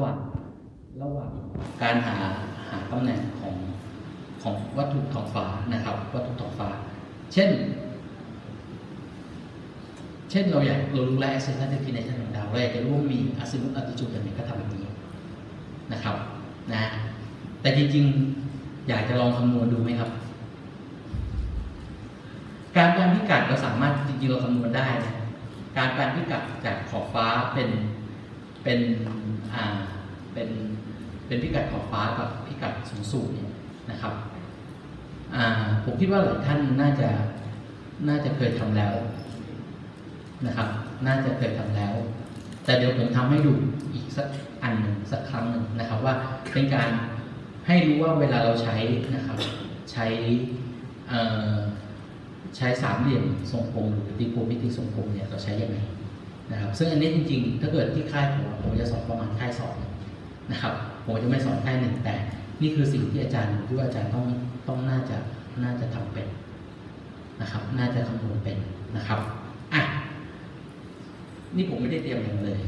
หว่างระหว่างการหาหาตำแหน่งของของวัตถุท้องฟ้านะครับ วัตถุท้องฟ้า เช่น เช่นเราอยากเรารู้แล้ว acceleration definition ของดาวเราอยากจะรู้ว่ามี azimuth altitude อันไหนก็ทำแบบนี้นะครับนะแต่จริงๆ อยากจะลองคำนวณดูไหมครับ การแปลพิกัดเราสามารถจริงๆเราคำนวณได้นะการแปลพิกัดจากขอบฟ้าเป็น เป็นอ่าเป็นเป็นพิกัดขอบฟ้ากับพิกัดสูงสูงเนี่ยนะครับอ่าผมคิดว่าหลายท่านน่าจะน่าจะเคยทำแล้วนะครับ น่าจะเคยทำแล้ว แต่เดี๋ยวผมทำให้ดูอีกสักอันหนึ่งสักครั้งหนึ่งนะครับว่าเป็นการให้รู้ว่าเวลาเราใช้นะครับ ใช้อ่อใช้สามเหลี่ยมทรงกลมหรือตีโกมิติทรงกลมเนี่ยเราใช้ยังไง นะครับซึ่งอันนี้จริงๆ ถ้าเกิดที่ค่ายผมผมจะสอนประมาณค่ายสองนะครับผมจะไม่สอนค่ายหนึ่งแต่ นี่คือสิ่งที่อาจารย์ที่ว่าอาจารย์ต้องต้องน่าจะน่าจะทำเป็นนะครับ น่าจะคำนวณเป็นนะครับอะนี่ผมไม่ได้เตรียมอะไรมาเลย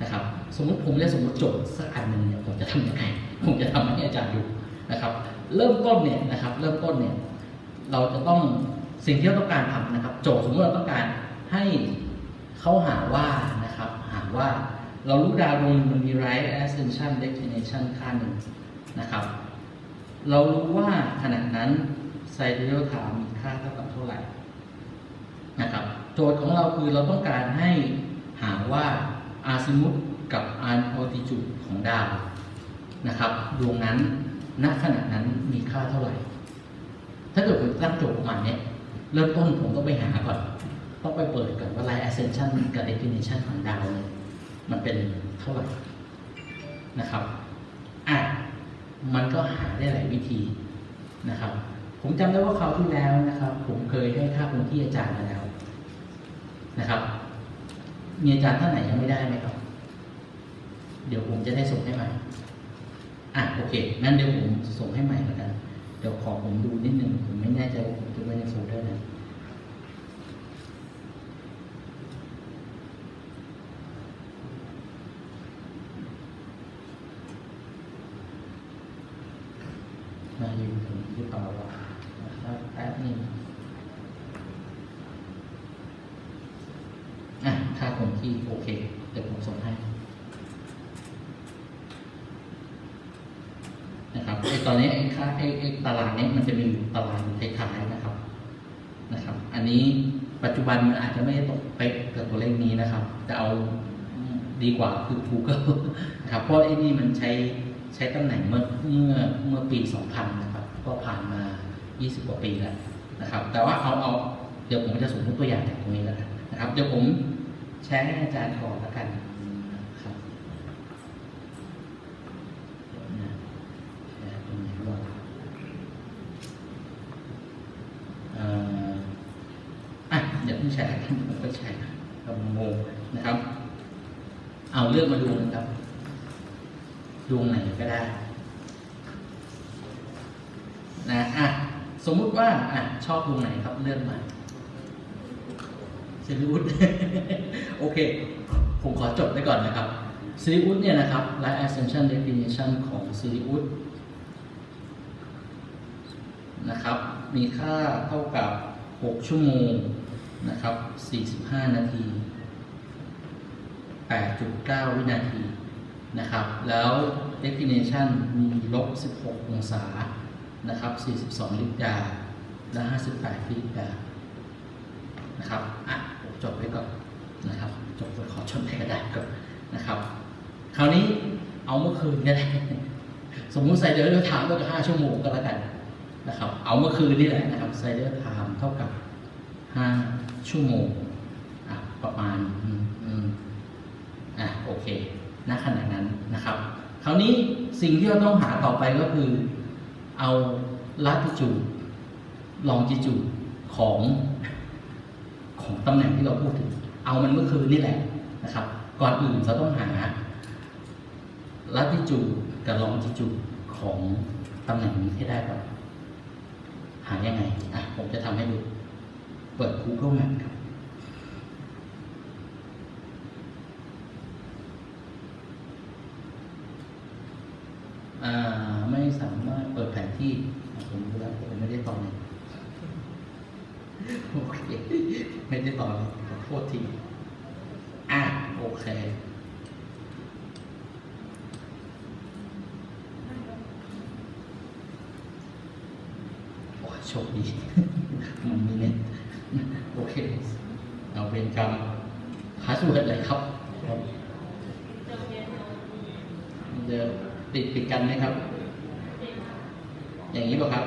นะครับ สมมติผมจะสมมติโจทย์สักอันหนึ่งเนี่ยผมจะทำยังไงผมจะทำให้อาจารย์ดูนะครับ เริ่มต้นเนี่ยนะครับ เริ่มต้นเนี่ย เราจะต้องสิ่งที่เราต้องการทำนะครับ โจทย์สมมติเราต้องการให้ เขาหาว่านะครับ หาว่าเรารู้ดาวดวงมันมี right ascension destination ค่าหนึ่งนะครับ เรารู้ว่าขณะนั้น sidereal time มีค่าเท่ากับเท่าไหร่นะครับ โจทย์ของเราคือเราต้องการให้หาว่า azimuth กับ altitude ของดาวนะครับดวงนั้นณขณะนั้นมีค่าเท่าไหร่ ถ้าเกิดผมตั้งโจทย์ประมาณเนี้ยเริ่มต้นผมต้องไปหาก่อน ต้องไปเปิดก่อนว่า light ascension กับ definition ของดาว มันเป็นเท่าไหร่นะครับอะมันก็หาได้หลายวิธีนะครับ ผมจำได้ว่าคราวที่แล้วนะครับ ผมเคยให้ค่าคงที่อาจารย์มาแล้วนะครับ มีอาจารย์ท่านไหนยังไม่ได้ไหมครับ เดี๋ยวผมจะได้ส่งให้ใหม่อะโอเคงั้นเดี๋ยวผมส่งให้ใหม่แล้วกันเดี๋ยวขอผมดูนิดนึงผมไม่แน่ใจว่าผมจะไว้ในโฟลเดอร์ไหนมาอยู่ ถึงหรือเปล่าแป๊บนึงอะค่าคงที่โอเคเดี๋ยวผมส่งให้นะครับไอตอนนี้ไอ้ค่าไอ้ไอ้ตารางเนี้ยมันจะมีตารางท้ายๆนะครับนะครับ อันนี้ปัจจุบันมันอาจจะไม่ได้ตกเป๊ะกับตัวเลขนี้นะครับแต่เอาดีกว่าคือ Google นะครับเพราะไอ้นี่มันใช้ใช้ตำแหน่งเมื่อเมื่อเมื่อปี 2000 นะครับ ก็ผ่านมา 20 กว่าปีแล้วนะครับ แต่ว่าเอาเอาเดี๋ยวผมจะสมมติตัวอย่างจากตรงนี้แล้วนะครับ เดี๋ยวผมแชร์ให้อาจารย์ก่อนแล้วกันนะครับแชร์ตรงไหนบ้างเอ่ออะเดี๋ยวพี่แชร์ผมก็แชร์กำลังงงนะครับ เอาเลือกมาดูนะครับดวงไหนก็ได้ นะอะสมมุติว่าอะชอบวงไหนครับเลือกมาซีรีอุสโอเค ผมขอจดไว้ก่อนนะครับซีรีอุสเนี่ยนะครับ Light Ascension Definition ของซีรีอุสนะครับ มีค่าเท่ากับ 6 ชั่วโมงนะครับ 45 นาที 8.9 วินาทีนะครับ แล้ว definition มีลบ 16 องศา นะครับ 42 ลิตรดาและ 58 ลิตรดานะครับ อะผมจดไว้ก่อนนะครับ จดไว้ขอจดในกระดาษก่อนนะครับ คราวนี้เอาเมื่อคืนก็ได้สมมุติไซเดอร์ไทม์เท่ากับ 5 ชั่วโมงก็แล้วกันนะครับ เอาเมื่อคืนนี่แหละนะครับไซเดอร์ไทม์เท่ากับ 5 ชั่วโมงอะประมาณอะโอเคณขณะนั้นนะครับ คราวนี้สิ่งที่เราต้องหาต่อไปก็คือ เอา latitude longitude ของของตำแหน่งที่เราพูดถึง เอามันเมื่อคืนนี่แหละนะครับ ก่อนอื่นเราต้องหา latitude กับ longitude ของตำแหน่งนี้ให้ได้ก่อน หายังไงอะผมจะทำให้ดู เปิด Google Map ครับไม่สามารถเปิดแผนที่อะผมรู้แล้วผมไม่ได้ตอบเลย โอเคไม่ได้ตอบเลยขอโทษทีอะโอเคโอ้โชคดีมันมีเน็ตโอเคเราเป็นกรรมพาสเวิร์ดเลยครับเดี๋ยวติดปิดกันไหมครับ อย่างนี้ป่ะครับ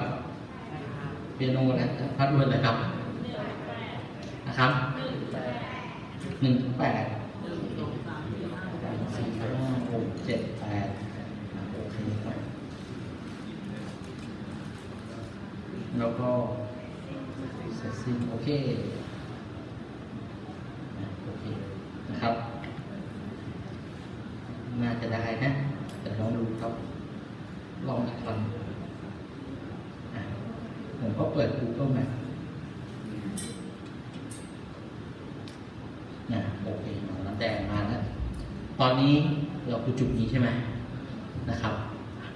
เปียโนนะพาสเวิร์ดเลยครับ ครับหนึ่งถึงแปดสี่ห้าหกเจ็ดแปดโอเคครับแล้วก็เสร็จสิ้นโอเคโอเคนะครับ น่าจะได้นะแต่ลองดูครับ ลองอีกครั้งผมก็เปิด Google Maps นะโอเคหนองน้ำแดงมาแล้วตอนนี้เราคือจุดนี้ใช่ไหมนะครับ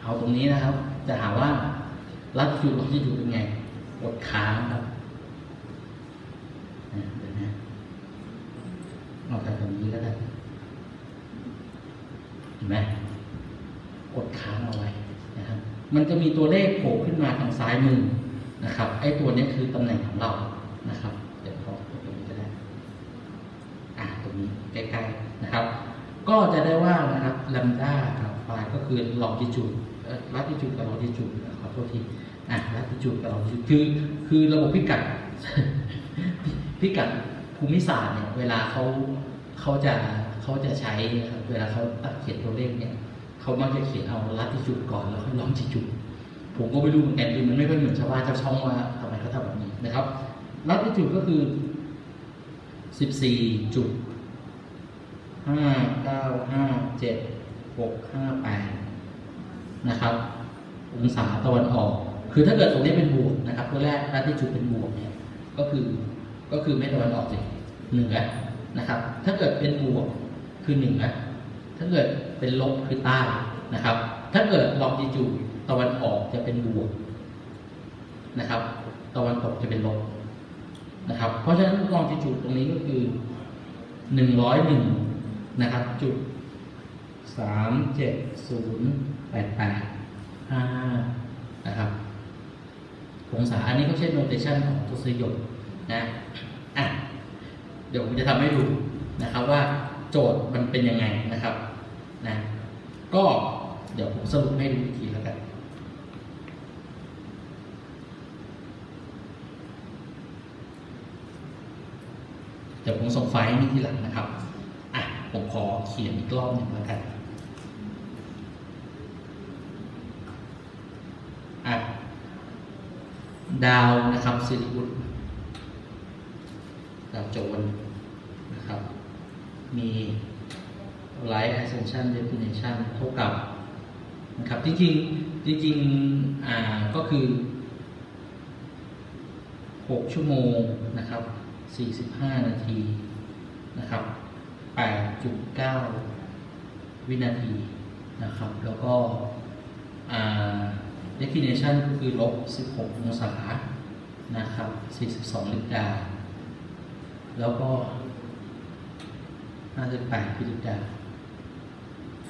เอาตรงนี้นะครับ จะหาว่าลัดจุดลองที่จุดเป็นไงกดค้างครับนะเดี๋ยวนะเอาจากตรงนี้ก็ได้เห็นไหมกดค้างเอาไว้นะครับ มันจะมีตัวเลขโผล่ขึ้นมาทางซ้ายมือนะครับ ไอ้ตัวนี้คือตำแหน่งของเรานะครับ เดี๋ยวขอกดตรงนี้ก็ได้ อ่าตรงนี้ใกล้ๆนะครับ ก็จะได้ว่า นะครับลำด้ากับไฟล์ก็คือลองจิจูดลัติจูดกับลองจิจูดขอโทษทีอะลัติจูดกับลองจิจูดคือคือระบบพิกัดพิกัดภูมิศาสตร์เนี่ยเวลาเขาเขาจะเขาจะใช้ครับเวลาเขาตัดเขียนตัวเลขเนี่ยเขามักจะเขียนเอาลัติจูดก่อนแล้วค่อยลองจิจูดผมก็ไม่รู้เหมือนกันคือมันไม่ค่อยเหมือนชาวบ้านชาวช่องว่าทำไมเขาทำแบบนี้นะครับลัติจูดก็คือสิบสี่จุดห้าเก้าห้าเจ็ด หกห้าแปดนะครับ องศาตะวันออก คือถ้าเกิดตรงนี้เป็นบวกนะครับตัวแรกด้านที่จุดเป็นบวกเนี่ยก็คือก็คือไม่ตะวันออกเลยเหนือนะครับ ถ้าเกิดเป็นบวกคือเหนือถ้าเกิดเป็นลบคือใต้นะครับ ถ้าเกิดลองจิจูตะวันออกจะเป็นบวกนะครับ ตะวันตกจะเป็นลบนะครับ เพราะฉะนั้นลองจิจูตรงนี้ก็คือหนึ่งร้อยหนึ่งนะครับจุด สามเจ็ดศูนย์แปดแปดห้านะครับองศาอันนี้เขาใช้ notation ของทศยศนะอะเดี๋ยวผมจะทำให้ดูนะครับว่าโจทย์มันเป็นยังไงนะครับนะก็เดี๋ยวผมสรุปให้ดูอีกทีแล้วกันเดี๋ยวผมส่งไฟล์ให้นี่ทีหลังนะครับ ผมขอเขียนอีกรอบหนึ่งแล้วกันอะดาวนะครับสิริวุฒิดาวโจนนะครับ มี light ascension definition เท่ากับนะครับจริงๆจริงๆอ่าก็คือ 6 ชั่วโมงนะครับ 45 นาทีนะครับ 8.9 วินาทีนะครับ แล้วก็อ่า destination ก็คือลบ 16 องศานะครับ 42นาฬิกา แล้วก็ 58พิจิกา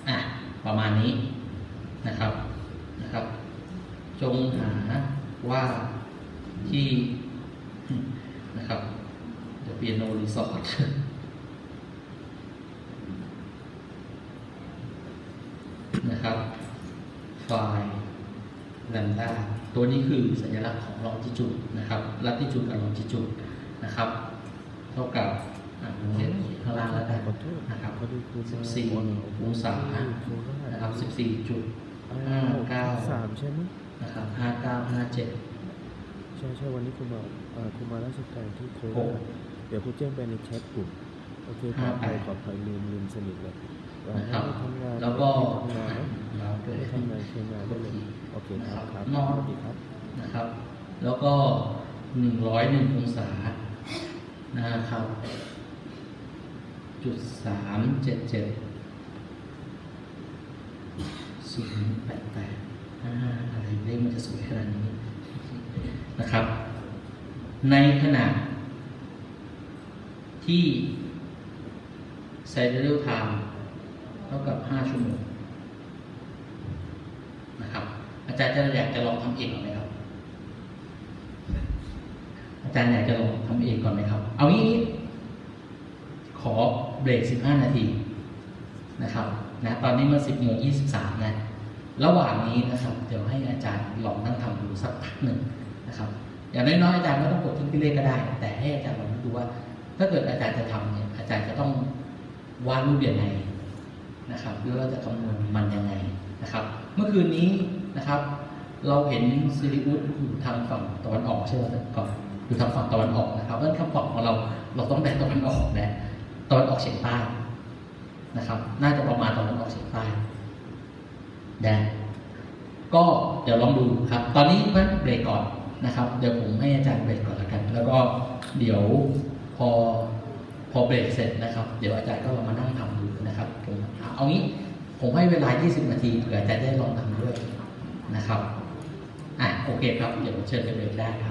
อะ ประมาณนี้นะครับนะครับ จงหาว่าที่นะครับเดี๋ยวเปียโนรีสอร์ท นะครับ ไฟล์แลมด้าตัวนี้คือสัญลักษณ์ของลองจิจูดนะครับลัติจูดกับลองจิจูดนะครับ เท่ากับอะวงเล็บข้างล่างแล้วกันขอโทษนะครับพอดีครูมา14องศาครูก็ให้นะครับ14จุดอ่าห้าเก้าสามใช่ไหมนะครับห้าเก้าห้าเจ็ดใช่ใช่วันนี้ครูมาเอ่อครูมาราชการที่โคหรากชเดี๋ยวครูแจ้งไปในแชทกลุ่มโอเคขอห้าอแปภัยดขออภัยลืมลืมสนิทเลยว่า นะครับให้ทำงานแล้วก็ให้ทำงานนะเราเกิดให้ทำงานใช้งานได้เลยโอเคครับครับนอนสวัสดีครับนะครับ แล้วก็หนึ่งร้อยหนึ่งองศานะครับจุดสามเจ็ดเจ็ดศูนย์แปดแปดห้าอะไรเลขมันจะสวยขนาดนี้นะครับ ในขณะที่ไซเดอร์ไทม์เท่ากับ 5 ชั่วโมงนะครับ อาจารย์จะอยากจะลองทำเองก่อนไหมครับ อาจารย์อยากจะลองทำเองก่อนไหมครับ เอางี้ขอเบรก 15 นาทีนะครับนะตอนนี้มัน10โมง23นะระหว่างนี้นะครับ เดี๋ยวให้อาจารย์ลองนั่งทำดูสักพักหนึ่งนะครับ อย่างน้อยๆอาจารย์ไม่ต้องกดทุกที่เลขก็ได้ แต่ให้อาจารย์ลองดูว่า ถ้าเกิดอาจารย์จะทำเนี่ยอาจารย์จะต้องวาดรูปยังไง นะครับหรือว่าจะคำนวณมันยังไงนะครับ เมื่อคืนนี้นะครับ เราเห็นซีรีอุสอยู่ทางฝั่งตะวันออกใช่ไหมก่อนอยู่ทางฝั่งตะวันออกนะครับเพราะฉะนั้นคำตอบของเราเราต้องได้ตะวันออกนะตะวันออกเฉียงใต้นะครับ น่าจะประมาณตะวันออกเฉียงใต้นะก็เดี๋ยวลองดูครับ ตอนนี้เพื่อนเบรกก่อนนะครับ เดี๋ยวผมให้อาจารย์เบรกก่อนแล้วกัน แล้วก็เดี๋ยวพอ พอเบรกเสร็จนะครับ เดี๋ยวอาจารย์ก็มานั่งทำดูนะครับผมเอางี้ผมให้เวลา 20 นาทีเผื่ออาจารย์ได้ลองทำด้วยนะครับอะโอเคครับ เดี๋ยวเชิญไปเบรกได้ครับ